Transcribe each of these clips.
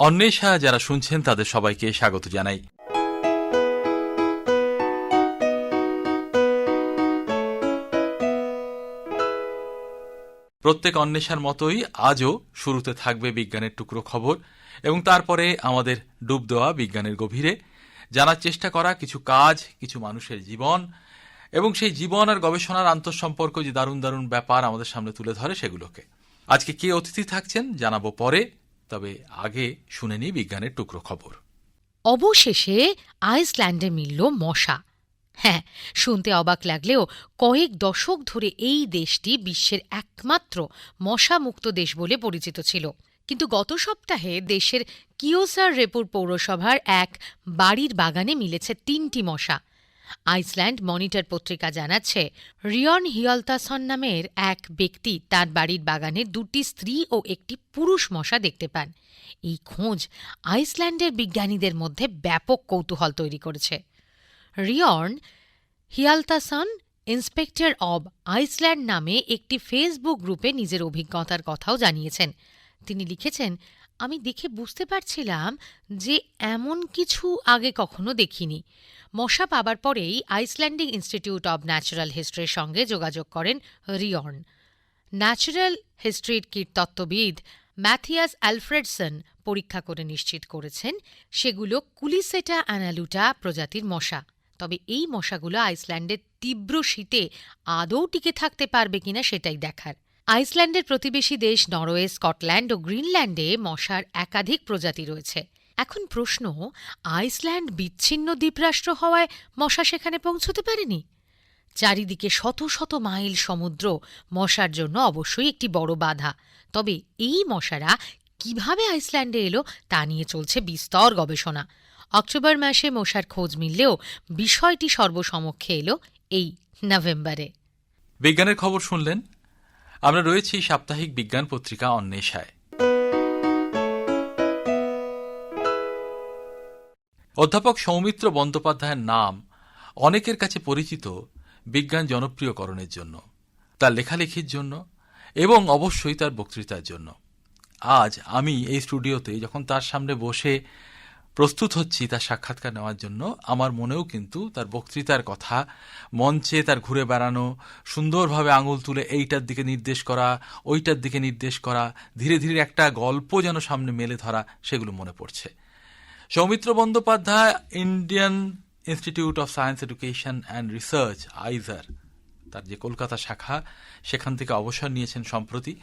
অন্বেষা যারা শুনছেন, তাদের সবাইকে স্বাগত জানাই। প্রত্যেক অন্বেষার মতোই আজও শুরুতে থাকবে বিজ্ঞানের টুকরো খবর এবং তারপরে আমাদের ডুব দেওয়া বিজ্ঞানের গভীরে। জানার চেষ্টা করা কিছু কাজ, কিছু মানুষের জীবন এবং সেই জীবন আর গবেষণার আন্তঃসম্পর্ক যে দারুণ দারুণ ব্যাপার আমাদের সামনে তুলে ধরে সেগুলোকে। আজকে কে অতিথি থাকছেন জানাব পরে। তবে আগে শুনে নিই বিজ্ঞানের টুকরো খবর। অবশেষে আইসল্যান্ডে মিলল মশা। হ্যাঁ শুনতে অবাক লাগলেও কয়েক দশক ধরে এই দেশটি বিশ্বের একমাত্র মশামুক্ত দেশ বলে পরিচিত ছিল। কিন্তু গত সপ্তাহে দেশের কিওসার রেপুর পৌরসভার এক বাড়ির বাগানে মিলেছে তিনটি মশা। আইসল্যান্ড মনিটর পত্রিকা জানাচ্ছে, রিয়ন হিয়লতাসন নামের এক ব্যক্তি তার বাড়ির বাগানে দুটি স্ত্রী ও একটি পুরুষ মশা দেখতে পান। এই খোঁজ আইসল্যান্ডের বিজ্ঞানীদের মধ্যে ব্যাপক কৌতূহল তৈরি করেছে। রিয়র্ন হিয়ালতাসন, ইন্সপেক্টর অব আইসল্যান্ড নামে একটি ফেসবুক গ্রুপে নিজের অভিজ্ঞতার কথাও জানিয়েছেন। তিনি লিখেছেন আমি দেখে বুঝতে পারছিলাম যে এমন কিছু আগে কখনো দেখিনি। মশা পাবার পরেই আইসল্যান্ডিক ইনস্টিটিউট অব ন্যাচারাল হিস্ট্রির সঙ্গে যোগাযোগ করেন রিয়র্ন। ন্যাচারাল হিস্ট্রির কীটতত্ত্ববিদ ম্যাথিয়াস অ্যালফ্রেডসন পরীক্ষা করে নিশ্চিত করেছেন, সেগুলো কুলিসেটা অ্যানালুটা প্রজাতির মশা। তবে এই মশাগুলো আইসল্যান্ডের তীব্র শীতে আদৌ টিকে থাকতে পারবে কিনা সেটাই দেখার। আইসল্যান্ডের প্রতিবেশী দেশ নরওয়ে, স্কটল্যান্ড ও গ্রিনল্যান্ডে মশার একাধিক প্রজাতি রয়েছে। এখন প্রশ্ন, আইসল্যান্ড বিচ্ছিন্ন দ্বীপরাষ্ট্র হওয়ায় মশা সেখানে পৌঁছতে পারেনি? চারিদিকে শত শত মাইল সমুদ্র মশার জন্য অবশ্যই একটি বড় বাধা। তবে এই মশারা কীভাবে আইসল্যান্ডে এলো তা নিয়ে চলছে বিস্তর গবেষণা। অক্টোবর মাসে মশার খোঁজ মিললেও বিষয়টি সর্বসমক্ষে এলো এই নভেম্বরে। বিজ্ঞানের খবর শুনলেন আমরা রয়েছি সাপ্তাহিক বিজ্ঞান পত্রিকা অন্বেষায়। অধ্যাপক সৌমিত্র বন্দ্যোপাধ্যায়ের নাম অনেকের কাছে পরিচিত বিজ্ঞান জনপ্রিয়করণের জন্য, তার লেখালেখির জন্য এবং অবশ্যই তার বক্তৃতার জন্য। আজ আমি এই স্টুডিওতে যখন তার সামনে বসে প্রস্তুত হচ্ছি তার সাক্ষাৎকার নেওয়ার জন্য। আমার মনেও কিন্তু তার বক্তৃতার কথা, মঞ্চে তার ঘুরে বেড়ানো, সুন্দরভাবে আঙুল তুলে এইটার দিকে নির্দেশ করা, ওইটার দিকে নির্দেশ করা, ধীরে ধীরে একটা গল্প যেন সামনে মেলে ধরা, সেগুলো মনে পড়ছে। Soumitra Bandyopadhyay, Indian Institute of Science Education and Research, IISER, তার যে কলকাতা শাখা, সেখান থেকে অবসর নিয়েছেন সম্প্রতি।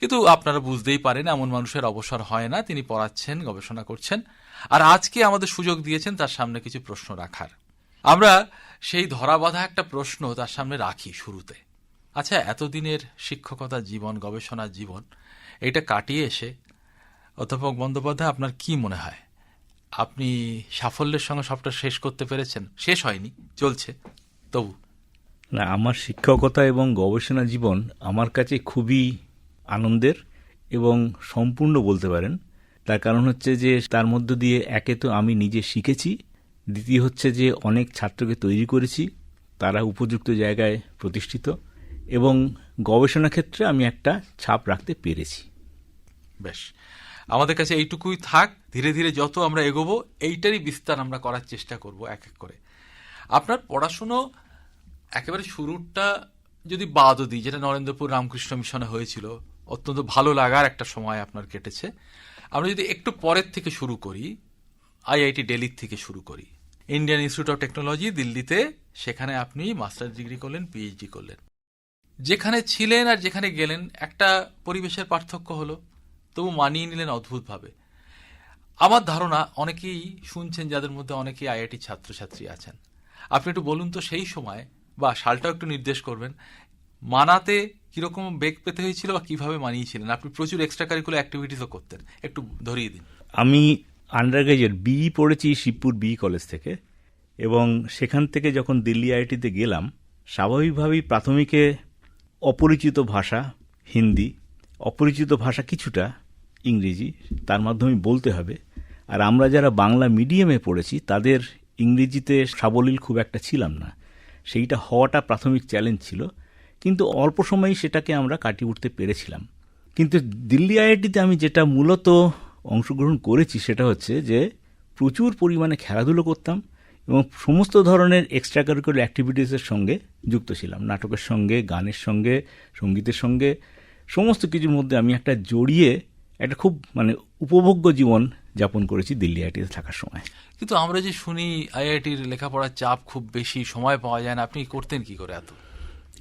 কিন্তু আপনারা বুঝতেই পারেন, এমন মানুষের অবসর হয় না, তিনি পড়াচ্ছেন, গবেষণা করছেন। আর আজকে আমাদের সুযোগ দিয়েছেন তার সামনে কিছু প্রশ্ন রাখার। আমরা সেই ধরাবাধা একটা প্রশ্ন তার সামনে রাখি শুরুতে। আচ্ছা এতদিনের শিক্ষকতা জীবন গবেষণা জীবন, এটা কাটিয়ে এসে অধ্যাপক বন্দ্যোপাধ্যায়, আপনার কি মনে হয়? আপনি সাফল্যের সঙ্গে সবটা শেষ করতে পেরেছেন? শেষ হয়নি, চলছে। তবু। না, আমার শিক্ষকতা এবং গবেষণা জীবন আমার কাছে খুবই আনন্দের এবং সম্পূর্ণ বলতে পারেন তার কারণ হচ্ছে যে তার মধ্য দিয়ে একে তো আমি নিজে শিখেছি। দ্বিতীয় হচ্ছে যে অনেক ছাত্রকে তৈরি করেছি। তারা উপযুক্ত জায়গায় প্রতিষ্ঠিত এবং গবেষণা ক্ষেত্রে আমি একটা ছাপ রাখতে পেরেছি। বেশ। আমাদের কাছে এইটুকুই থাক। ধীরে ধীরে যত আমরা এগোবো, এইটারই বিস্তার আমরা করার চেষ্টা করব এক এক করে। আপনার পড়াশুনো একেবারে শুরুটা যদি বাদও দিই, যেটা নরেন্দ্রপুর রামকৃষ্ণ মিশনে হয়েছিল, অত্যন্ত ভালো লাগার একটা সময় আপনার কেটেছে। আমরা যদি একটু পরের থেকে শুরু করি, আইআইটি দিল্লির থেকে শুরু করি। ইন্ডিয়ান ইনস্টিটিউট অফ টেকনোলজি দিল্লিতে সেখানে আপনি মাস্টার ডিগ্রি করলেন পিএইচডি করলেন। যেখানে ছিলেন আর যেখানে গেলেন, একটা পরিবেশের পার্থক্য হলো, তবু মানিয়ে নিলেন অদ্ভুতভাবে। আমার ধারণা, অনেকেই শুনছেন যাদের মধ্যে অনেকেই আইআইটি ছাত্রছাত্রী আছেন। আপনি একটু বলুন তো সেই সময়, বা সালটাও একটু নির্দেশ করবেন, মানাতে কীরকম বেগ পেতে হয়েছিল বা কীভাবে মানিয়েছিলেন? আপনি প্রচুর এক্সট্রা কারিকুলার অ্যাক্টিভিটিসও করতেন। একটু ধরিয়ে দিন। আমি আন্ডার গ্রাজুয়েট বিই পড়েছি শিবপুর বিই কলেজ থেকে এবং সেখান থেকে যখন দিল্লি আইআইটিতে গেলাম, স্বাভাবিকভাবেই প্রাথমিকে অপরিচিত ভাষা, হিন্দি, অপরিচিত ভাষা কিছুটা ইংরেজি, তার মাধ্যমে বলতে হবে। আর আমরা যারা বাংলা মিডিয়ামে পড়েছি, তাদের ইংরেজিতে সাবলীল খুব একটা ছিলাম না। সেইটা হওয়াটা প্রাথমিক চ্যালেঞ্জ ছিল। কিন্তু অল্প সময়েই সেটাকে আমরা কাটিয়ে উঠতে পেরেছিলাম। কিন্তু দিল্লি আইআইটিতে আমি যেটা মূলত অংশগ্রহণ করেছি সেটা হচ্ছে যে প্রচুর পরিমাণে খেলাধুলো করতাম এবং সমস্ত ধরনের এক্সট্রা কারিকুলার অ্যাক্টিভিটিসের সঙ্গে যুক্ত ছিলাম। নাটকের সঙ্গে, গানের সঙ্গে, সঙ্গীতের সঙ্গে, সমস্ত কিছুর মধ্যে আমি একটা জড়িয়ে একটা খুব মানে উপভোগ্য জীবন যাপন করেছি দিল্লি আইটিতে থাকার সময়। কিন্তু আমরা যে শুনি আইআইটির লেখাপড়ার চাপ খুব বেশি, সময় পাওয়া যায় না, আপনি করতেন কি করে এত?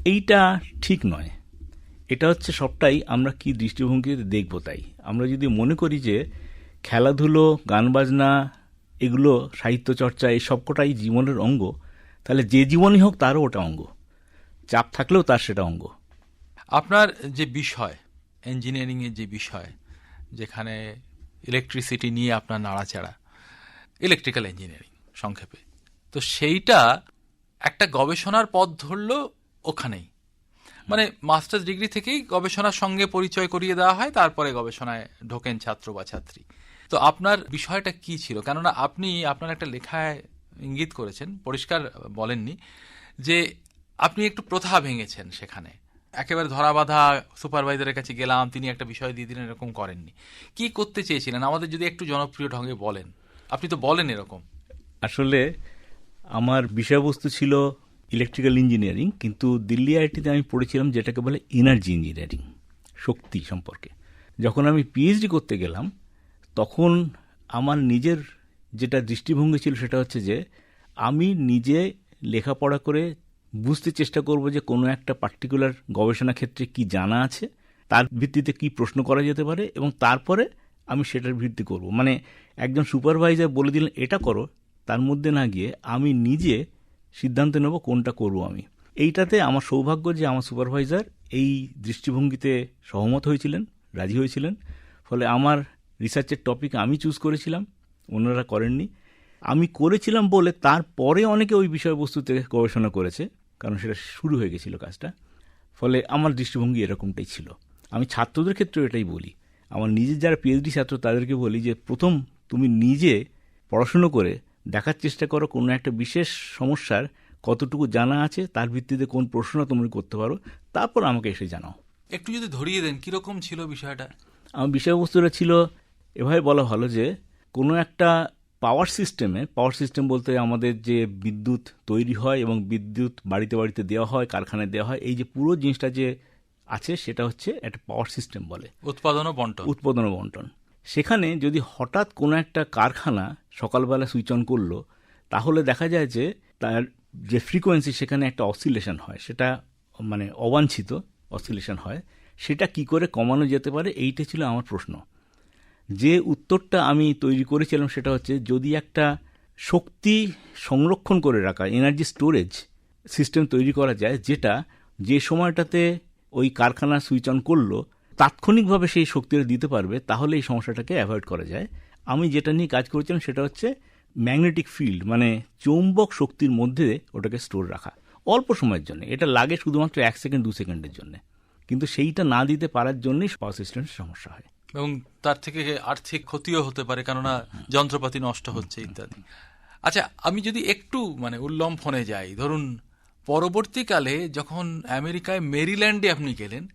এইটা ঠিক নয়। এটা হচ্ছে সবটাই আমরা কি দৃষ্টিভঙ্গিতে দেখব তাই। আমরা যদি মনে করি যে খেলাধুলো গান বাজনা এগুলো, সাহিত্য চর্চা, এই সবকটাই জীবনের অঙ্গ, তাহলে যে জীবনই হোক তারও ওটা অঙ্গ। চাপ থাকলেও তার সেটা অঙ্গ। আপনার যে বিষয় ইঞ্জিনিয়ারিং এর যে বিষয়, যেখানে ইলেকট্রিসিটি নিয়ে আপনার নাড়াচাড়া ইলেকট্রিক্যাল ইঞ্জিনিয়ারিং সংক্ষেপে, তো সেইটা একটা গবেষণার পথ ধরলো ওখানেই। মানে মাস্টার্স ডিগ্রি থেকেই গবেষণার সঙ্গে পরিচয় করিয়ে দেওয়া হয় তারপরে গবেষণায় ঢোকেন ছাত্র বা ছাত্রী। তো আপনার বিষয়টা কি ছিল? কেননা আপনি আপনার একটা লেখায় ইঙ্গিত করেছেন পরিষ্কার বলেননি যে আপনি একটু প্রথা ভেঙেছেন সেখানে। একেবারে ধরা বাঁধা সুপারভাইজারের কাছে গেলাম তিনি একটা বিষয় দিয়ে দিলেন এরকম করেননি। কি করতে চেয়েছিলেন? আমাদের যদি একটু জনপ্রিয় ঢঙ্গে বলেন। আপনি তো বলেন এরকম। আসলে আমার বিষয়বস্তু ছিল ইলেকট্রিক্যাল ইঞ্জিনিয়ারিং কিন্তু দিল্লি আইটিতে আমি পড়েছিলাম যেটাকে বলে এনার্জি ইঞ্জিনিয়ারিং শক্তি সম্পর্কে। যখন আমি পিএইচডি করতে গেলাম, তখন আমার নিজের যেটা দৃষ্টিভঙ্গি ছিল সেটা হচ্ছে যে, আমি নিজে লেখাপড়া করে বুঝতে চেষ্টা করব যে কোনো একটা পার্টিকুলার গবেষণা ক্ষেত্রে কি জানা আছে, তার ভিত্তিতে কি প্রশ্ন করা যেতে পারে এবং তারপরে আমি সেটার ভিত্তি করব। মানে একজন সুপারভাইজার বলে দিলেন, এটা করো। তার মধ্যে না গিয়ে আমি নিজে সিদ্ধান্ত নেব কোনটা করব আমি। এইটাতে আমার সৌভাগ্য যে আমার সুপারভাইজার এই দৃষ্টিভঙ্গিতে সহমত হয়েছিলেন, রাজি হয়েছিলেন। ফলে আমার রিসার্চের টপিক আমি চুজ করেছিলাম অন্যরা করেননি। আমি করেছিলাম বলে তারপরে অনেকে ওই বিষয়বস্তুতে গবেষণা করেছে, কারণ সেটা শুরু হয়ে গেছিল কাজটা। ফলে আমার দৃষ্টিভঙ্গি এরকমটাই ছিল। আমি ছাত্রদের ক্ষেত্রেও এটাই বলি। আমার নিজের যারা পিএইচডি ছাত্র তাদেরকে বলি যে, প্রথম তুমি নিজে পড়াশুনো করে দেখার চেষ্টা করো কোনো একটা বিশেষ সমস্যার কতটুকু জানা আছে তার ভিত্তিতে কোন প্রশ্ন তুমি করতে পারো তারপর আমাকে এসে জানাও। একটু যদি ধরিয়ে দেন কীরকম ছিল বিষয়টা? আমার বিষয়বস্তুটা ছিল এভাবে বলা ভালো যে কোনো একটা পাওয়ার সিস্টেমে পাওয়ার সিস্টেম বলতে আমাদের যে বিদ্যুৎ তৈরি হয় এবং বিদ্যুৎ বাড়িতে বাড়িতে দেওয়া হয় কারখানায় দেওয়া হয় এই যে পুরো জিনিসটা যে আছে সেটা হচ্ছে একটা পাওয়ার সিস্টেম বলে। উৎপাদন ও বন্টন। উৎপাদন ও বন্টন। সেখানে যদি হঠাৎ কোনো একটা কারখানা সকালবেলা সুইচ অন করল, তাহলে দেখা যায় যে তার যে ফ্রিকোয়েন্সি সেখানে একটা অসিলেশন হয়, সেটা মানে অবাঞ্ছিত অসিলেশন হয়, সেটা কি করে কমানো যেতে পারে এইটা ছিল আমার প্রশ্ন। যে উত্তরটা আমি তৈরি করেছিলাম সেটা হচ্ছে যদি একটা শক্তি সংরক্ষণ করে রাখা এনার্জি স্টোরেজ সিস্টেম তৈরি করা যায়, যেটা যে সময়টাতে ওই কারখানা সুইচ অন করল, তাৎক্ষণিকভাবে সেই শক্তিটা দিতে পারবে, তাহলে এই সমস্যাটাকে অ্যাভয়েড করা যায়। আমি যেটা নিয়ে কাজ করেছিলাম সেটা হচ্ছে ম্যাগনেটিক ফিল্ড মানে চৌম্বক শক্তির মধ্যে ওটাকে স্টোর রাখা। অল্প সময়ের জন্য। এটা লাগে শুধুমাত্র এক সেকেন্ড, দু সেকেন্ডের জন্য। কিন্তু সেইটা না দিতে পারার জন্যই পাওয়ার সিস্টেমের সমস্যা হয়। এবং তার থেকে আর্থিক ক্ষতিও হতে পারে, কেননা যন্ত্রপাতি নষ্ট হচ্ছে ইত্যাদি। আচ্ছা আমি যদি একটু মানে উল্লম্ফনে যাই, ধরুন পরবর্তীকালে যখন আমেরিকায় মেরিল্যান্ডে আপনি গেলেন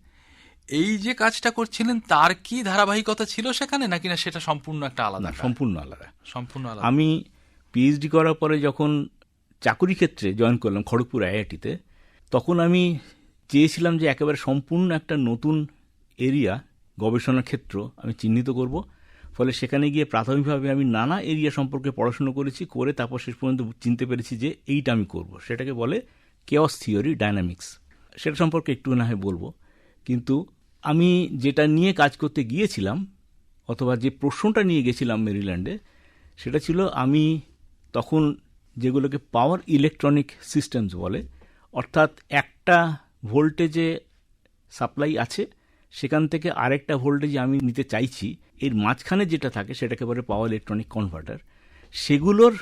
এই যে কাজটা করছিলেন তার কি ধারাবাহিকতা ছিল সেখানে নাকি না সেটা সম্পূর্ণ একটা আলাদা সম্পূর্ণ আলাদা। সম্পূর্ণ আলাদা। আমি পিএইচডি করার পরে যখন চাকুরি ক্ষেত্রে জয়েন করলাম খড়গপুর আইআইটিতে তখন আমি চেয়েছিলাম যে একেবারে সম্পূর্ণ একটা নতুন এরিয়া গবেষণা ক্ষেত্র আমি চিহ্নিত করব। ফলে সেখানে গিয়ে প্রাথমিকভাবে আমি নানা এরিয়া সম্পর্কে পড়াশুনো করেছি করে তারপর শেষ পর্যন্ত চিনতে পেরেছি যে এইটা আমি করব। সেটাকে বলে কেওস থিওরি ডায়নামিক্স সেটা সম্পর্কে একটু না হয় বলব। কিন্তু আমি যেটা নিয়ে কাজ করতে গিয়েছিলাম, অথবা যে প্রশ্নটা নিয়ে গেছিলাম মেরিল্যান্ডে, সেটা ছিল আমি তখন যেগুলোকে পাওয়ার ইলেকট্রনিক সিস্টেমস বলে, অর্থাৎ একটা ভোল্টেজে সাপ্লাই আছে, সেখান থেকে আরেকটা ভোল্টেজ আমি নিতে চাইছি, এর মাঝখানে যেটা থাকে সেটাকে বলে পাওয়ার ইলেকট্রনিক কনভার্টার সেগুলোর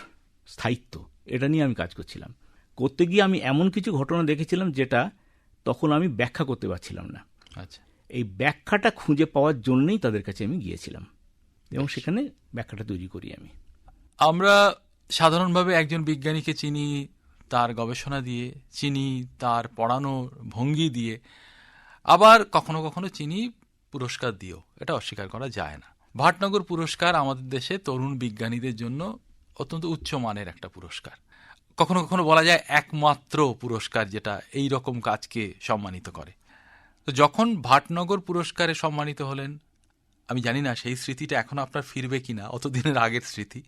স্থায়িত্ব, এটা নিয়ে আমি কাজ করছিলাম। করতে গিয়ে আমি এমন কিছু ঘটনা দেখেছিলাম যেটা তখন আমি ব্যাখ্যা করতে পারছিলাম না। আচ্ছা। এই ব্যাখ্যাটা খুঁজে পাওয়ার জন্যই তাদের কাছে আমি গিয়েছিলাম। এবং সেখানে ব্যাখ্যাটা তৈরি করি আমি। আমরা সাধারণভাবে একজন বিজ্ঞানীকে চিনি তার গবেষণা দিয়ে চিনি তার পড়ানো ভঙ্গি দিয়ে। আবার কখনো কখনো চিনি পুরস্কার দিয়েও। এটা অস্বীকার করা যায় না। ভাটনগর পুরস্কার আমাদের দেশে তরুণ বিজ্ঞানীদের জন্য অত্যন্ত উচ্চমানের একটা পুরস্কার। কখনো কখনো বলা যায় একমাত্র পুরস্কার যেটা এই রকম কাজকে সম্মানিত করে। তো যখন ভাটনগর পুরস্কারে সম্মানিত হলেন, আমি জানি না সেই স্মৃতিটা এখন আপনার ফিরবে কিনা অতদিনের আগের স্মৃতি,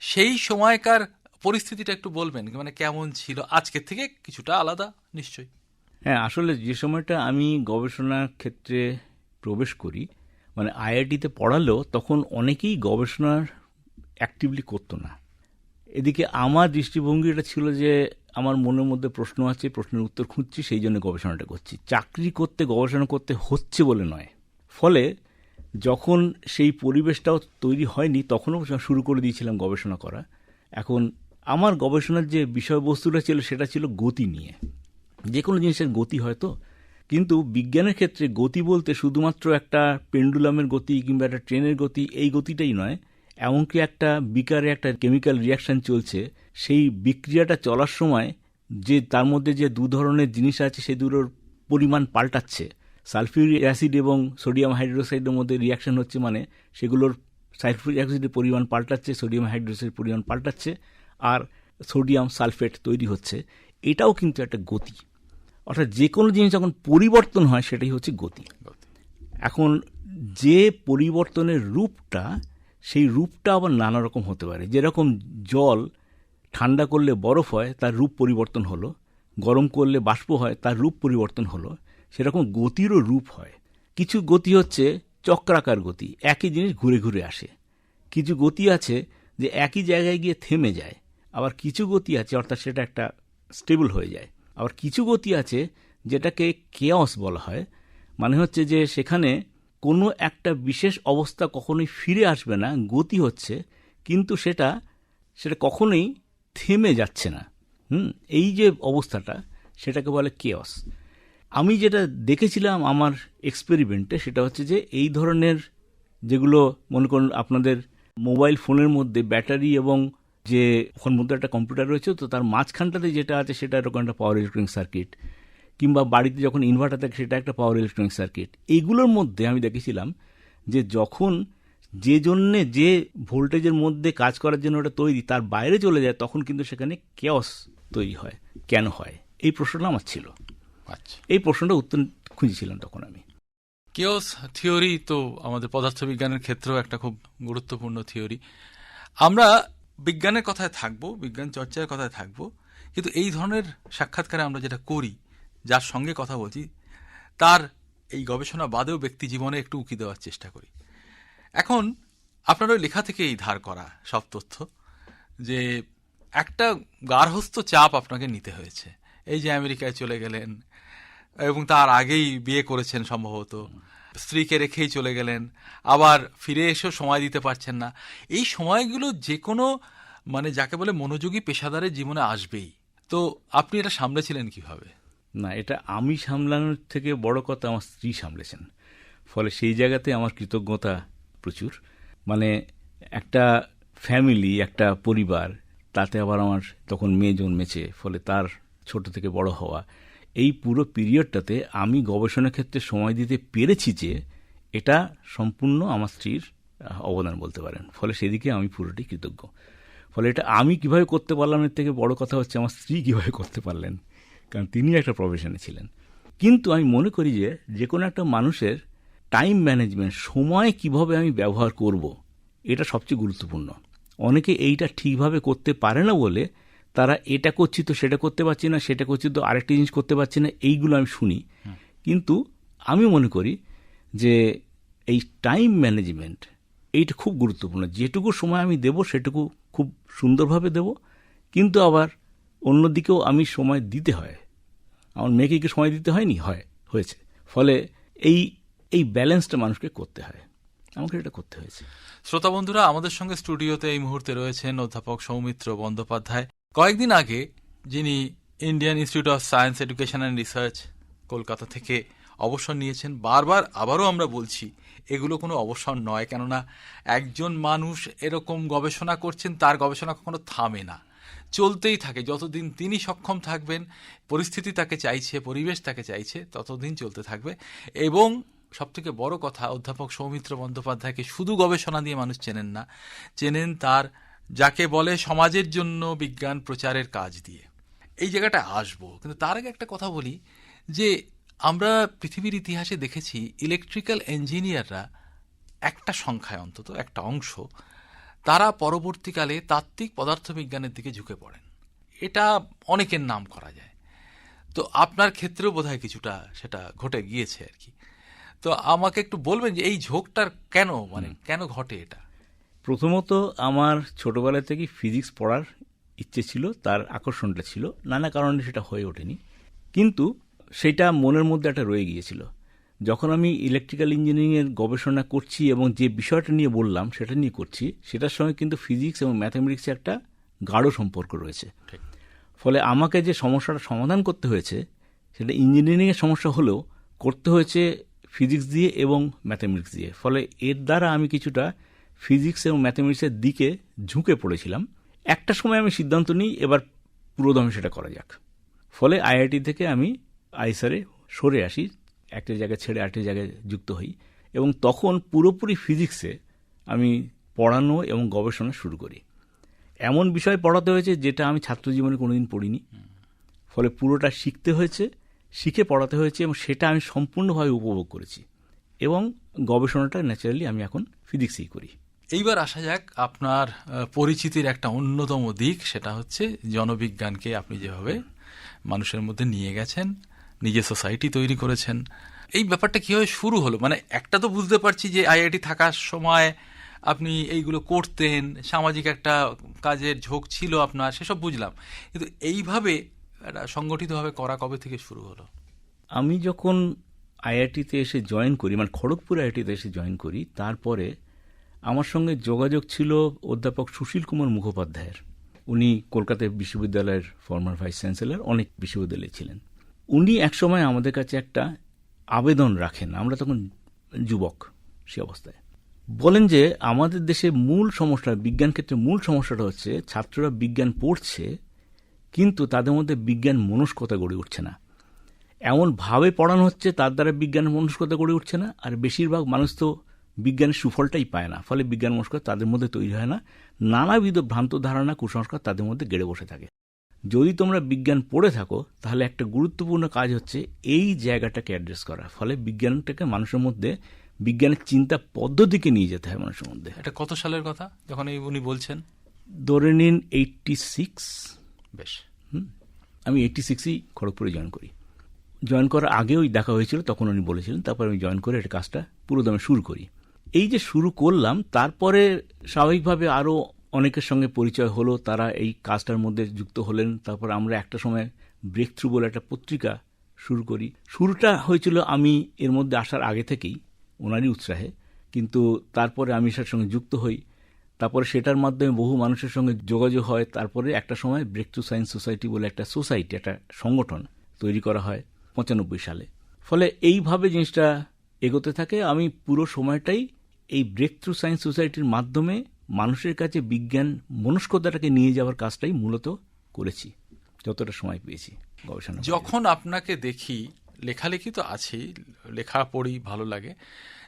সেই সময়কার পরিস্থিতিটা একটু বলবেন মানে কেমন ছিল? আজকের থেকে কিছুটা আলাদা, নিশ্চয়ই। হ্যাঁ আসলে যে সময়টা আমি গবেষণার ক্ষেত্রে প্রবেশ করি মানে আইআইটিতে পড়ালেও তখন অনেকেই গবেষণার অ্যাক্টিভলি করতো না। এদিকে আমার দৃষ্টিভঙ্গিটা ছিল যে আমার মনের মধ্যে প্রশ্ন আছে, প্রশ্নের উত্তর খুঁজছি, সেই জন্য গবেষণাটা করছি। চাকরি করতে, গবেষণা করতে হচ্ছে বলে নয়। ফলে যখন সেই পরিবেশটাও তৈরি হয়নি, তখনও শুরু করে দিয়েছিলাম গবেষণা করা। এখন আমার গবেষণার যে বিষয়বস্তুটা ছিল, সেটা ছিল গতি নিয়ে। যে কোনো জিনিসের গতি হয়তো, কিন্তু বিজ্ঞানের ক্ষেত্রে গতি বলতে শুধুমাত্র একটা পেন্ডুলামের গতি কিংবা একটা ট্রেনের গতি, এই গতিটাই নয়। এমনকি একটা বিকারে একটা কেমিক্যাল রিয়াকশন চলছে সেই বিক্রিয়াটা চলার সময় যে তার মধ্যে যে দু ধরনের জিনিস আছে সেই দুটোর পরিমাণ পাল্টাচ্ছে। সালফিউরিক অ্যাসিড এবং সোডিয়াম হাইড্রোক্সাইডের মধ্যে রিয়াকশন হচ্ছে মানে সেগুলোর সালফিউরিক অ্যাসিডের পরিমাণ পাল্টাচ্ছে সোডিয়াম হাইড্রোক্সাইডের পরিমাণ পাল্টাচ্ছে আর সোডিয়াম সালফেট তৈরি হচ্ছে। এটাও কিন্তু একটা গতি। অর্থাৎ যে কোনো জিনিস যখন পরিবর্তন হয় সেটাই হচ্ছে গতি। এখন যে পরিবর্তনের রূপটা সেই রূপটা আবার নানা রকম হতে পারে। যেরকম জল ঠান্ডা করলে বরফ হয়, তার রূপ পরিবর্তন হলো। গরম করলে বাষ্প হয়, তার রূপ পরিবর্তন হলো। সেরকম গতিরও রূপ হয়। কিছু গতি হচ্ছে চক্রাকার গতি, একই জিনিস ঘুরে ঘুরে আসে। কিছু গতি আছে যে একই জায়গায় গিয়ে থেমে যায়, আবার কিছু গতি আছে, অর্থাৎ সেটা একটা স্টেবল হয়ে যায়। আবার কিছু গতি আছে যেটাকে কেয়স বলা হয়। মানে হচ্ছে যে সেখানে কোনো একটা বিশেষ অবস্থা কখনোই ফিরে আসবে না, গতি হচ্ছে, কিন্তু সেটা সেটা কখনোই থেমে যাচ্ছে না। হুম, এই যে অবস্থাটা, সেটাকে বলে কেয়স আমি যেটা দেখেছিলাম আমার এক্সপেরিমেন্টে সেটা হচ্ছে যে এই ধরনের যেগুলো, মনে করুন, আপনাদের মোবাইল ফোনের মধ্যে ব্যাটারি এবং যে ওখান মধ্যে একটা কম্পিউটার রয়েছে, তো তার মাঝখানটাতে যেটা আছে, সেটা এরকম একটা পাওয়ার ইলেকট্রনিক সার্কিট কিংবা বাড়িতে যখন ইনভার্টার থাকে সেটা একটা পাওয়ার ইলেকট্রনিক সার্কিট এইগুলোর মধ্যে আমি দেখেছিলাম যে যখন যে জন্যে যে ভোল্টেজের মধ্যে কাজ করার জন্য ওটা তৈরি তার বাইরে চলে যায় তখন কিন্তু সেখানে কেয়স তৈরি হয় কেন হয়? এই প্রশ্নটা আমার ছিল। আচ্ছা। এই প্রশ্নটা উত্তর খুঁজেছিলাম তখন আমি। কেওস থিওরি তো আমাদের পদার্থবিজ্ঞানের ক্ষেত্রেও একটা খুব গুরুত্বপূর্ণ থিওরি আমরা বিজ্ঞানের কথায় থাকব বিজ্ঞান চর্চার কথায় থাকব কিন্তু এই ধরনের সাক্ষাৎকারে আমরা যেটা করি যার সঙ্গে কথা বলছি, তার এই গবেষণা বাদেও ব্যক্তি জীবনে একটু উঁকি দেওয়ার চেষ্টা করি। এখন আপনার ওই লেখা থেকে এই ধার করা সব তথ্য যে একটা গার্হস্থ্য চাপ আপনাকে নিতে হয়েছে। এই যে আমেরিকায় চলে গেলেন এবং তার আগেই বিয়ে করেছেন সম্ভবত, স্ত্রীকে রেখেই চলে গেলেন, আবার ফিরে এসেও সময় দিতে পারছেন না। এই সময়গুলো যে কোনো মানে যাকে বলে মনোযোগী পেশাদারের জীবনে আসবেই। তো আপনি এটা সামলেছিলেন কীভাবে? না, এটা আমি সামলানোর থেকে বড় কথা আমার স্ত্রী সামলেছেন। ফলে সেই জায়গাতে আমার কৃতজ্ঞতা প্রচুর। মানে একটা ফ্যামিলি একটা পরিবার, তাতে আবার আমার তখন মেয়ে জন্মেছে, ফলে তার ছোট থেকে বড় হওয়া। এই পুরো পিরিয়ডটাতে আমি গবেষণা ক্ষেত্রে সময় দিতে পেরেছি যে এটা সম্পূর্ণ আমার স্ত্রীর অবদান বলতে পারেন। ফলে সেদিকে আমি পুরোটি কৃতজ্ঞ। ফলে এটা আমি কীভাবে করতে পারলাম এর থেকে বড় কথা হচ্ছে আমার স্ত্রী কীভাবে করতে পারলেন। কারণ তিনি একটা প্রফেশনে ছিলেন। কিন্তু আমি মনে করি যে যে কোনো একটা মানুষের টাইম ম্যানেজমেন্ট সময় কীভাবে আমি ব্যবহার করব এটা সবচেয়ে গুরুত্বপূর্ণ। অনেকে এইটা ঠিকভাবে করতে পারে না বলে তারা এটা করছি তো সেটা করতে পারছি না সেটা করছি তো আরেকটা জিনিস করতে পারছি না এইগুলো আমি শুনি। কিন্তু আমি মনে করি যে এই টাইম ম্যানেজমেন্ট এইটা খুব গুরুত্বপূর্ণ। যেটুকু সময় আমি দেব সেটুকু খুব সুন্দরভাবে দেব। কিন্তু আবার অন্যদিকেও আমি সময় দিতে হয়। আমার মেয়েকে কি সময় দিতে হয়নি? হয়, হয়েছে। ফলে এই এই ব্যালেন্সটা মানুষকে করতে হয়। আমাকে এটা করতে হয়েছে। শ্রোতা বন্ধুরা, আমাদের সঙ্গে স্টুডিওতে এই মুহূর্তে রয়েছেন অধ্যাপক সৌমিত্র বন্দ্যোপাধ্যায়। কয়েকদিন আগে যিনি Indian Institute of Science Education and Research Kolkata থেকে অবসর নিয়েছেন, বারবার আবারও আমরা বলছি, এগুলো কোনো অবসর নয়। কেননা, একজন মানুষ এরকম গবেষণা করছেন, তার গবেষণা কখনো থামে না। চলতেই থাকে। যতদিন তিনি সক্ষম থাকবেন, পরিস্থিতি তাকে চাইছে, পরিবেশ তাকে চাইছে, ততদিন চলতে থাকবে। এবং সব থেকে বড় কথা, অধ্যাপক সৌমিত্র বন্দ্যোপাধ্যায়কে শুধু গবেষণা দিয়ে মানুষ চেনেন না, চেনেন তার, যাকে বলে সমাজের জন্য বিজ্ঞান প্রচারের কাজ দিয়ে। এই জায়গাটা আসব। কিন্তু তার আগে একটা কথা বলি, যে আমরা পৃথিবীর ইতিহাসে দেখেছি, ইলেকট্রিক্যাল ইঞ্জিনিয়াররা একটা সংখ্যায় অন্তত, একটা অংশ তারা পরবর্তীকালে তাত্ত্বিক পদার্থবিজ্ঞানের দিকে ঝুঁকে পড়েন। এটা অনেকের নাম করা যায়। তো আপনার ক্ষেত্রেও বোধহয় কিছুটা সেটা ঘটে গিয়েছে আর কি। তো আমাকে একটু বলবেন যে এই ঝোঁকটার কেন মানে কেন ঘটে এটা? প্রথমত আমার ছোটবেলা থেকেই ফিজিক্স পড়ার ইচ্ছে ছিল তার আকর্ষণটা ছিল। নানা কারণে সেটা হয়ে ওঠেনি। কিন্তু সেটা মনের মধ্যে একটা রয়ে গিয়েছিল। যখন আমি ইলেকট্রিক্যাল ইঞ্জিনিয়ারিংয়ের গবেষণা করছি এবং যে বিষয়টা নিয়ে বললাম সেটা নিয়ে করছি সেটার সঙ্গে কিন্তু ফিজিক্স এবং ম্যাথামেটিক্সের একটা গাঢ় সম্পর্ক রয়েছে। ফলে আমাকে যে সমস্যাটা সমাধান করতে হয়েছে সেটা ইঞ্জিনিয়ারিংয়ের সমস্যা হলেও করতে হয়েছে ফিজিক্স দিয়ে এবং ম্যাথামেটিক্স দিয়ে। ফলে এর দ্বারা আমি কিছুটা ফিজিক্স এবং ম্যাথামেটিক্সের দিকে ঝুঁকে পড়েছিলাম। একটা সময় আমি সিদ্ধান্ত নিই এবার পুরোদমে সেটা করা যাক। ফলে আইআইটি থেকে আমি আইসারে সরে আসি। একটা জায়গায় ছেড়ে আরেকটা জায়গায় যুক্ত হই। এবং তখন পুরোপুরি ফিজিক্সে আমি পড়ানো এবং গবেষণা শুরু করি। এমন বিষয় পড়াতে হয়েছে যেটা আমি ছাত্র জীবনে কোনোদিন পড়িনি। ফলে পুরোটা শিখতে হয়েছে, শিখে পড়াতে হয়েছে এবং সেটা আমি সম্পূর্ণভাবে উপভোগ করেছি। এবং গবেষণাটা ন্যাচারালি আমি এখন ফিজিক্সেই করি। এইবার আসা যাক আপনার পরিচিতির একটা অন্যতম দিক, সেটা হচ্ছে জনবিজ্ঞানকে আপনি যেভাবে মানুষের মধ্যে নিয়ে গেছেন নিজে সোসাইটি তৈরি করেছেন। এই ব্যাপারটা কীভাবে শুরু হলো? মানে একটা তো বুঝতে পারছি যে আইআইটি থাকার সময় আপনি এইগুলো করতেন, সামাজিক একটা কাজের ঝোঁক ছিল আপনার, সেসব বুঝলাম। কিন্তু এইভাবে একটা সংগঠিতভাবে করা কবে থেকে শুরু হলো? আমি যখন আইআইটিতে এসে জয়েন করি মানে খড়গপুর আইআইটিতে এসে জয়েন করি, তারপরে আমার সঙ্গে যোগাযোগ ছিল অধ্যাপক সুশীল কুমার মুখোপাধ্যায়ের। উনি কলকাতা বিশ্ববিদ্যালয়ের ফর্মার ভাইস চ্যান্সেলর অনেক বিশ্ববিদ্যালয়ে ছিলেন। উনি একসময় আমাদের কাছে একটা আবেদন রাখেন। আমরা তখন যুবক সে অবস্থায়। বলেন যে, আমাদের দেশে মূল সমস্যা, বিজ্ঞান ক্ষেত্রে মূল সমস্যাটা হচ্ছে, ছাত্ররা বিজ্ঞান পড়ছে, কিন্তু তাদের মধ্যে বিজ্ঞান মনস্কতা গড়ে উঠছে না। এমন ভাবে পড়ানো হচ্ছে, তার দ্বারা বিজ্ঞান মনস্কতা গড়ে উঠছে না, আর বেশিরভাগ মানুষ তো বিজ্ঞানের সুফলটাই পায় না, ফলে বিজ্ঞান মনস্কতা তাদের মধ্যে তৈরি হয় না। নানাবিধ ভ্রান্ত ধারণা, কুসংস্কার তাদের মধ্যে গেড়ে বসে থাকে। যদি তোমরা বিজ্ঞান পড়ে থাকো তাহলে একটা গুরুত্বপূর্ণ কাজ হচ্ছে এই জায়গাটাকে অ্যাড্রেস করা। ফলে বিজ্ঞানটাকে মানুষের মধ্যে বিজ্ঞানের চিন্তা পদ্ধতিকে নিয়ে যেতে হয় মানুষের মধ্যে। এটা কত সালের কথা যখন উনি বলছেন? ধরে নিন এইটটি সিক্স বেশ আমি এইটটি সিক্সই খড়গপুরে জয়েন করি। জয়েন করার আগে ওই দেখা হয়েছিল তখন উনি বলেছিলেন তারপর আমি জয়েন করে এটা কাজটা পুরোদমে শুরু করি। এই যে শুরু করলাম তারপরে স্বাভাবিকভাবে আরও অনেকের সঙ্গে পরিচয় হলো, তারা এই কাজটার মধ্যে যুক্ত হলেন। তারপর আমরা একটা সময় ব্রেক থ্রু বলে একটা পত্রিকা শুরু করি। শুরুটা হয়েছিল আমি এর মধ্যে আসার আগে থেকেই, ওনারই উৎসাহে। কিন্তু তারপরে আমি সেটার সঙ্গে যুক্ত হই। তারপরে সেটার মাধ্যমে বহু মানুষের সঙ্গে যোগাযোগ হয়। তারপরে একটা সময় ব্রেক টু সায়েন্স সোসাইটি বলে একটা সোসাইটি একটা সংগঠন তৈরি করা হয় পঁচানব্বই সালে। ফলে এইভাবে জিনিসটা এগোতে থাকে। আমি পুরো সময়টাই এই ব্রেক থ্রু সায়েন্স সোসাইটির মাধ্যমে মানুষের কাছে বিজ্ঞান মনস্কতাটাকে নিয়ে যাওয়ার কাজটাই মূলত করেছি। যতটা সময় পেয়েছি গবেষণা যখন আপনাকে দেখি, লেখালেখি তো আছেই, লেখা পড়ি, ভালো লাগে।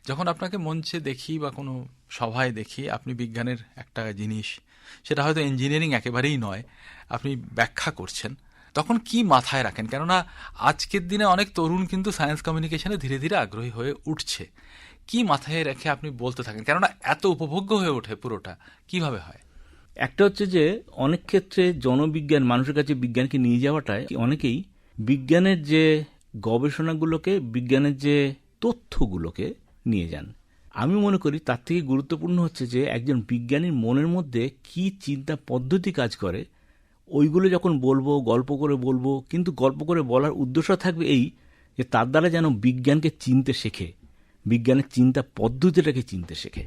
যখন আপনাকে মঞ্চে দেখি বা কোনো সভায় দেখি, আপনি বিজ্ঞানের একটা জিনিস, সেটা হয়তো ইঞ্জিনিয়ারিং একেবারেই নয়, আপনি ব্যাখ্যা করছেন, তখন কি মাথায় রাখেন? কেননা, আজকের দিনে অনেক তরুণ কিন্তু সায়েন্স কমিউনিকেশনে ধীরে ধীরে আগ্রহী হয়ে উঠছে। কি মাথায় রেখে আপনি বলতে থাকেন? কেননা এত উপভোগ্য হয়ে ওঠে পুরোটা। কীভাবে হয়? একটা হচ্ছে যে, অনেক ক্ষেত্রে জনবিজ্ঞান, মানুষের কাছে বিজ্ঞানকে নিয়ে যাওয়াটায় অনেকেই বিজ্ঞানের যে গবেষণাগুলোকে, বিজ্ঞানের যে তথ্যগুলোকে নিয়ে যান। আমি মনে করি তার থেকে গুরুত্বপূর্ণ হচ্ছে যে, একজন বিজ্ঞানীর মনের মধ্যে কি চিন্তা পদ্ধতি কাজ করে, ওইগুলো যখন বলব, গল্প করে বলব, কিন্তু গল্প করে বলার উদ্দেশ্য থাকবে এই যে, তার দ্বারা যেন বিজ্ঞানকে চিনতে শেখে। বিজ্ঞানের চিন্তা পদ্ধতিটাকে চিনতে শেখে।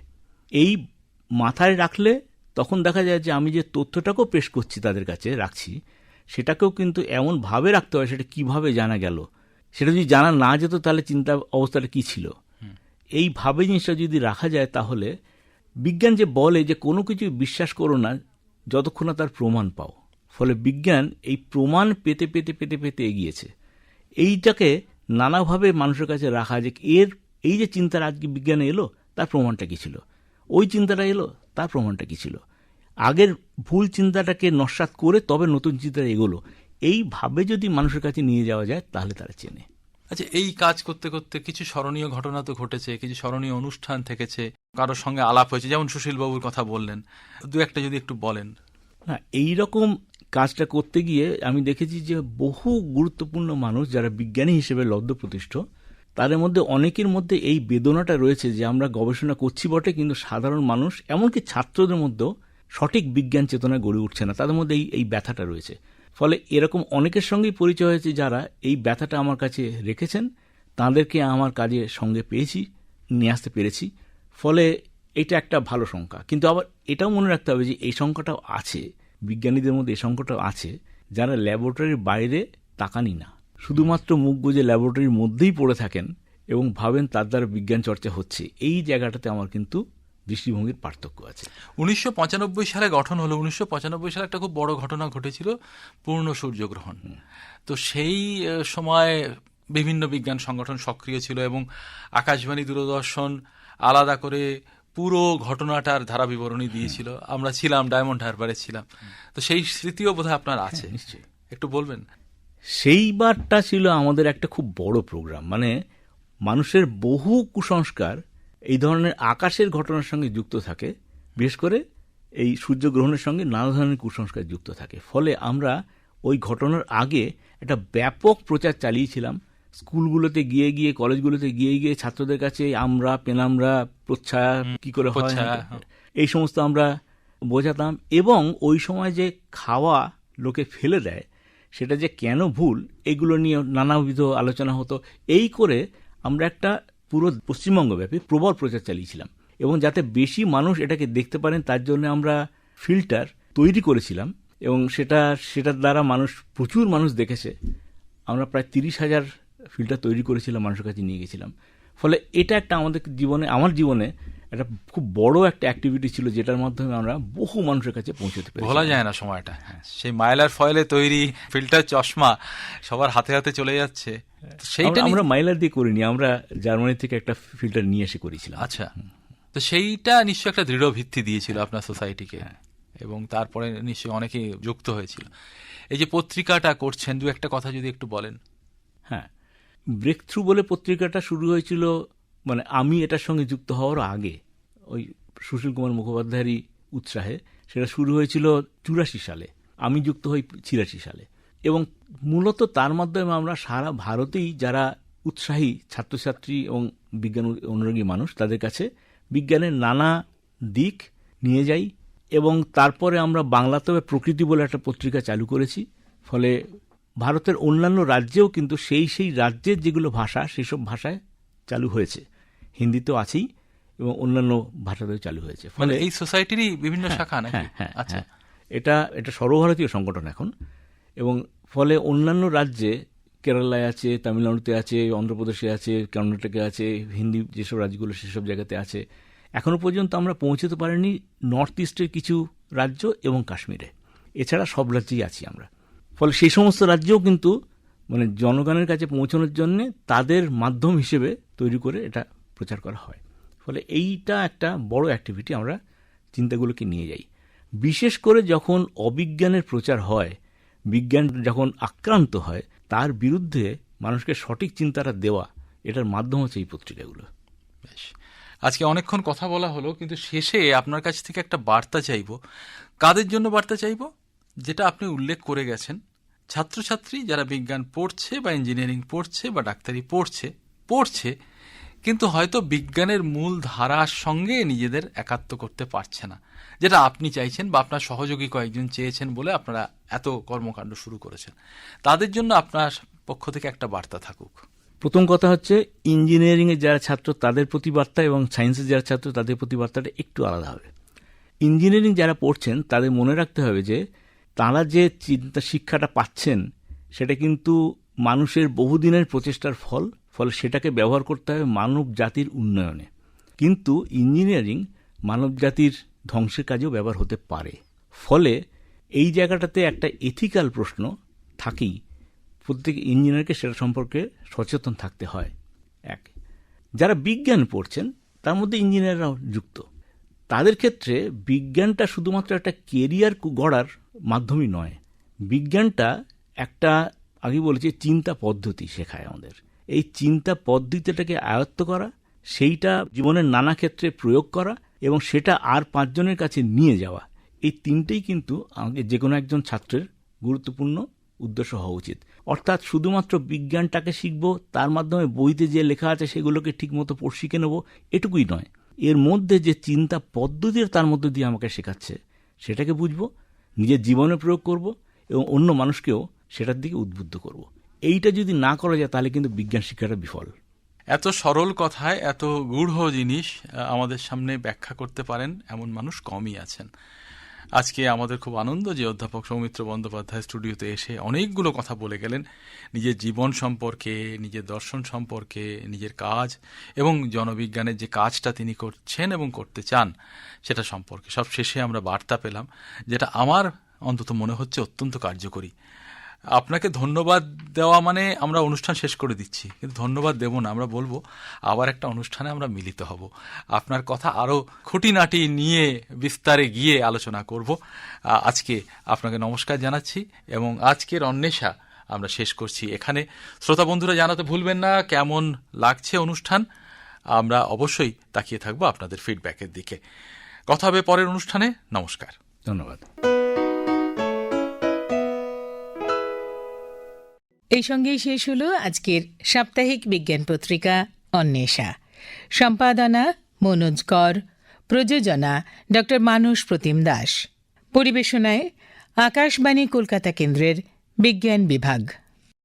এই মাথায় রাখলে তখন দেখা যায় যে আমি যে তথ্যটাকেও পেশ করছি তাদের কাছে রাখছি সেটাকেও কিন্তু এমনভাবে রাখতে হয় সেটা কীভাবে জানা গেল? সেটা যদি জানা না যেত তাহলে চিন্তা অবস্থাটা কি ছিল? এইভাবে জিনিসটা যদি রাখা যায় তাহলে বিজ্ঞান যে বলে যে কোনো কিছু বিশ্বাস করো না যতক্ষণ না তার প্রমাণ পাও। ফলে বিজ্ঞান এই প্রমাণ পেতে পেতে পেতে পেতে এগিয়েছে। এইটাকে নানাভাবে মানুষের কাছে রাখা যে এর এই যে চিন্তার আজকে বিজ্ঞানে এলো তার প্রমাণটা কি ছিল? ওই চিন্তাটা এলো তার প্রমাণটা কি ছিল? আগের ভুল চিন্তাটাকে নস্বাত করে তবে নতুন চিন্তা এগোলো। এইভাবে যদি মানুষের কাছে নিয়ে যাওয়া যায় তাহলে তারা চেনে। আচ্ছা এই কাজ করতে করতে কিছু স্মরণীয় ঘটনা তো ঘটেছে কিছু স্মরণীয় অনুষ্ঠান থেকেছে কারোর সঙ্গে আলাপ হয়েছে যেমন সুশীলবাবুর কথা বললেন। দু একটা যদি একটু বলেন। না এই রকম কাজটা করতে গিয়ে আমি দেখেছি যে বহু গুরুত্বপূর্ণ মানুষ যারা বিজ্ঞানী হিসেবে লব্ধ প্রতিষ্ঠ তাদের মধ্যে অনেকের মধ্যে এই বেদনাটা রয়েছে যে আমরা গবেষণা করছি বটে, কিন্তু সাধারণ মানুষ, এমনকি ছাত্রদের মধ্যেও সঠিক বিজ্ঞান চেতনা গড়ে উঠছে না। তাদের মধ্যে এই এই ব্যথাটা রয়েছে। ফলে এরকম অনেকের সঙ্গেই পরিচয় হয়েছে যারা এই ব্যথাটা আমার কাছে রেখেছেন, তাদেরকে আমার কাজে সঙ্গে পেয়েছি, নিয়ে আসতে পেরেছি। ফলে এটা একটা ভালো সংখ্যা কিন্তু আবার এটাও মনে রাখতে হবে যে এই সংখ্যাটাও আছে। বিজ্ঞানীদের মধ্যে এই সংখ্যাটাও আছে। যারা ল্যাবরেটরির বাইরে তাকানি না। শুধুমাত্র মুখ বুঝে ল্যাবরেটরির মধ্যেই পড়ে থাকেন এবং ভাবেন তার দ্বারা বিজ্ঞান চর্চা হচ্ছে। এই জায়গাটাতে আমার কিন্তু দৃষ্টিভঙ্গির পার্থক্য আছে। উনিশশো পঁচানব্বই সালে গঠন হলো। উনিশশো পঁচানব্বই সালে একটা খুব বড় ঘটনা ঘটেছিল পূর্ণ সূর্যগ্রহণ। তো সেই সময় বিভিন্ন বিজ্ঞান সংগঠন সক্রিয় ছিল এবং আকাশবাণী দূরদর্শন আলাদা করে পুরো ঘটনাটার ধারা বিবরণী দিয়েছিল। আমরা ছিলাম ডায়মন্ড হারবারে ছিলাম। তো সেই স্মৃতিও বোধহয় আপনার আছে। নিশ্চয়ই। একটু বলবেন? সেইবারটা ছিল আমাদের একটা খুব বড় প্রোগ্রাম। মানে মানুষের বহু কুসংস্কার এই ধরনের আকাশের ঘটনার সঙ্গে যুক্ত থাকে। বিশেষ করে এই সূর্যগ্রহণের সঙ্গে নানা ধরনের কুসংস্কার যুক্ত থাকে। ফলে আমরা ওই ঘটনার আগে একটা ব্যাপক প্রচার চালিয়েছিলাম। স্কুলগুলোতে গিয়ে গিয়ে কলেজগুলোতে গিয়ে গিয়ে ছাত্রদের কাছে আমরা পেনামরা প্রচ্ছায়া কি করে হয়। এই সমস্ত আমরা বোঝাতাম এবং ওই সময় যে খাওয়া লোকে ফেলে দেয় সেটা যে কেন ভুল, এগুলো নিয়ে নানাবিধ আলোচনা হতো। এই করে আমরা একটা পুরো পশ্চিমবঙ্গব্যাপী প্রবল প্রচার চালিয়েছিলাম। এবং যাতে বেশি মানুষ এটাকে দেখতে পারেন, তার জন্য আমরা ফিল্টার তৈরি করেছিলাম। এবং সেটা, সেটার দ্বারা মানুষ, প্রচুর মানুষ দেখেছে। আমরা প্রায় তিরিশ হাজার ফিল্টার তৈরি করেছিলাম, মানুষের কাছে নিয়ে গেছিলাম। ফলে এটা একটা আমাদের জীবনে আমার জীবনে একটা খুব বড় একটা অ্যাক্টিভিটি ছিল যেটার মাধ্যমে আমরা বহু মানুষের কাছে পৌঁছতে পেরেছি। ভোলা যায় না সময়টা। সেই মাইলার ফয়েলে তৈরি ফিল্টার চশমা সবার হাতে হাতে চলে যাচ্ছে। সেইটা আমরা- মাইলার দিয়ে করিনি আমরা জার্মানি থেকে একটা ফিল্টার নিয়ে এসে করেছিলাম। আচ্ছা। তো সেইটা নিশ্চয়ই একটা দৃঢ় ভিত্তি দিয়েছিল আপনার সোসাইটিকে হ্যাঁ। এবং তারপরে নিশ্চয়ই অনেকেই যুক্ত হয়েছিল। এই যে পত্রিকাটা করছেন দু একটা কথা যদি একটু বলেন। হ্যাঁ। ব্রেক থ্রু বলে পত্রিকাটা শুরু হয়েছিল মানে আমি এটার সঙ্গে যুক্ত হওয়ার আগে, ওই সুশীল কুমার মুখোপাধ্যায়েরই উৎসাহে সেটা শুরু হয়েছিল চুরাশি সালে। আমি যুক্ত হই ছিয়াশি সালে। এবং মূলত তার মাধ্যমে আমরা সারা ভারতেই যারা উৎসাহী ছাত্রছাত্রী এবং বিজ্ঞান অনুরাগী মানুষ, তাদের কাছে বিজ্ঞানের নানা দিক নিয়ে যাই এবং তারপরে আমরা বাংলাতে প্রকৃতি বলে একটা পত্রিকা চালু করেছি, ফলে ভারতের অন্যান্য রাজ্যেও কিন্তু সেই সেই রাজ্যের যেগুলো ভাষা সেসব ভাষায় চালু হয়েছে। হিন্দিতেও আছেই এবং অন্যান্য ভাষাতেও চালু হয়েছে। মানে ফলে এই সোসাইটিরই বিভিন্ন শাখা হ্যাঁ হ্যাঁ আচ্ছা। হ্যাঁ। এটা এটা সর্বভারতীয় সংগঠন এখন। এবং ফলে অন্যান্য রাজ্যে কেরালায় আছে তামিলনাড়ুতে আছে অন্ধ্রপ্রদেশে আছে কর্ণাটকে আছে হিন্দি যেসব রাজ্যগুলো সেসব জায়গাতে আছে। এখনও পর্যন্ত আমরা পৌঁছতে পারিনি নর্থ ইস্টের কিছু রাজ্য এবং কাশ্মীরে। এছাড়া সব রাজ্যেই আছি আমরা। ফলে সেই সমস্ত রাজ্যেও কিন্তু মানে জনগণের কাছে পৌঁছানোর জন্য তাদের মাধ্যম হিসেবে তৈরি করে এটা প্রচার করা হয়। ফলে এইটা একটা বড় অ্যাক্টিভিটি আমরা চিন্তাগুলোকে নিয়ে যাই। বিশেষ করে যখন অবিজ্ঞানের প্রচার হয়, বিজ্ঞান যখন আক্রান্ত হয়, তার বিরুদ্ধে মানুষকে সঠিক চিন্তাটা দেওয়া, এটার মাধ্যম হচ্ছে এই পত্রিকাগুলো। বেশ। আজকে অনেকক্ষণ কথা বলা হলো, কিন্তু শেষে আপনার কাছ থেকে একটা বার্তা চাইব। কাদের জন্য বার্তা চাইব? যেটা আপনি উল্লেখ করে গেছেন। ছাত্রছাত্রী যারা বিজ্ঞান পড়ছে বা ইঞ্জিনিয়ারিং পড়ছে বা ডাক্তারি পড়ছে পড়ছে, কিন্তু হয়তো বিজ্ঞানের মূল ধারার সঙ্গে নিজেদের একাত্ম করতে পারছে না। যেটা আপনি চাইছেন বা আপনার সহযোগী কয়েকজন চেয়েছেন বলে আপনারা এত কর্মকাণ্ড শুরু করেছেন। তাদের জন্য আপনার পক্ষ থেকে একটা বার্তা থাকুক। প্রথম কথা হচ্ছে ইঞ্জিনিয়ারিং এর যারা ছাত্র, তাদের প্রতি বার্তা এবং সায়েন্সের যারা ছাত্র, তাদের প্রতি বার্তাটা একটু আলাদা হবে। ইঞ্জিনিয়ারিং যারা পড়ছেন, তাদের মনে রাখতে হবে যে তারা যে চিন্তা শিক্ষাটা পাচ্ছেন, সেটা কিন্তু মানুষের বহুদিনের প্রচেষ্টার ফল, ফলে সেটাকে ব্যবহার করতে হবে মানব জাতির উন্নয়নে। কিন্তু ইঞ্জিনিয়ারিং মানব জাতির ধ্বংসের কাজেও ব্যবহার হতে পারে। ফলে এই জায়গাটাতে একটা এথিক্যাল প্রশ্ন থাকেই। প্রত্যেক ইঞ্জিনিয়ারকে সেটা সম্পর্কে সচেতন থাকতে হয়। এক, যারা বিজ্ঞান পড়ছেন, তার মধ্যে ইঞ্জিনিয়াররাও যুক্ত। তাদের ক্ষেত্রে বিজ্ঞানটা শুধুমাত্র একটা কেরিয়ার গড়ার মাধ্যমই নয়। বিজ্ঞানটা একটা আগে বলেছি, চিন্তা পদ্ধতি শেখায় আমাদের। এই চিন্তা পদ্ধতিটাকে আয়ত্ত করা, সেইটা জীবনের নানা ক্ষেত্রে প্রয়োগ করা এবং সেটা আর পাঁচজনের কাছে নিয়ে যাওয়া, এই তিনটেই কিন্তু আমাকে যে কোনো একজন ছাত্রের গুরুত্বপূর্ণ উদ্দেশ্য হওয়া উচিত। অর্থাৎ শুধুমাত্র বিজ্ঞানটাকে শিখব, তার মাধ্যমে বইতে যে লেখা আছে সেগুলোকে ঠিকমতো পড় শিখে নেব, এটুকুই নয়। এর মধ্যে যে চিন্তা পদ্ধতির তার মধ্যে দিয়ে আমাকে শেখাচ্ছে, সেটাকে বুঝব নিজের জীবনে প্রয়োগ করব এবং অন্য মানুষকেও সেটার দিকে উদ্বুদ্ধ করব। এইটা যদি না করা যায়, তাহলে কিন্তু বিজ্ঞান শিক্ষাটা বিফল। এত সরল কথায়, এত গূঢ় জিনিস আমাদের সামনে ব্যাখ্যা করতে পারেন এমন মানুষ কমই আছেন। আজকে আমাদের খুব আনন্দ যে অধ্যাপক সৌমিত্র বন্দ্যোপাধ্যায় স্টুডিওতে এসে অনেকগুলো কথা বলে গেলেন। নিজের জীবন সম্পর্কে, নিজের দর্শন সম্পর্কে, নিজের কাজ এবং জনবিজ্ঞানের যে কাজটা তিনি করছেন এবং করতে চান, সেটা সম্পর্কে সব শেষে আমরা বার্তা পেলাম, যেটা আমার অন্তত মনে হচ্ছে অত্যন্ত কার্যকরী। আপনাকে ধন্যবাদ দেওয়া মানে আমরা অনুষ্ঠান শেষ করে দিচ্ছি, কিন্তু ধন্যবাদ দেব না। আমরা বলব, আবার একটা অনুষ্ঠানে আমরা মিলিত হব। আপনার কথা আরও খুঁটিনাটি নিয়ে বিস্তারে গিয়ে আলোচনা করব। আজকে আপনাকে নমস্কার জানাচ্ছি এবং আজকের অন্বেষা আমরা শেষ করছি। এখানে শ্রোতা বন্ধুরা জানাতে ভুলবেন না, কেমন লাগছে অনুষ্ঠান? আমরা অবশ্যই তাকিয়ে থাকব আপনাদের ফিডব্যাকের দিকে। কথা হবে পরের অনুষ্ঠানে। নমস্কার। ধন্যবাদ। এই সঙ্গেই শেষ হল আজকের সাপ্তাহিক বিজ্ঞান পত্রিকা, অন্বেষা। সম্পাদনা, মনোজ কর। প্রযোজনা ড মানস প্রতিম দাস। পরিবেশনায়, আকাশবাণী কলকাতা কেন্দ্রের বিজ্ঞান বিভাগ।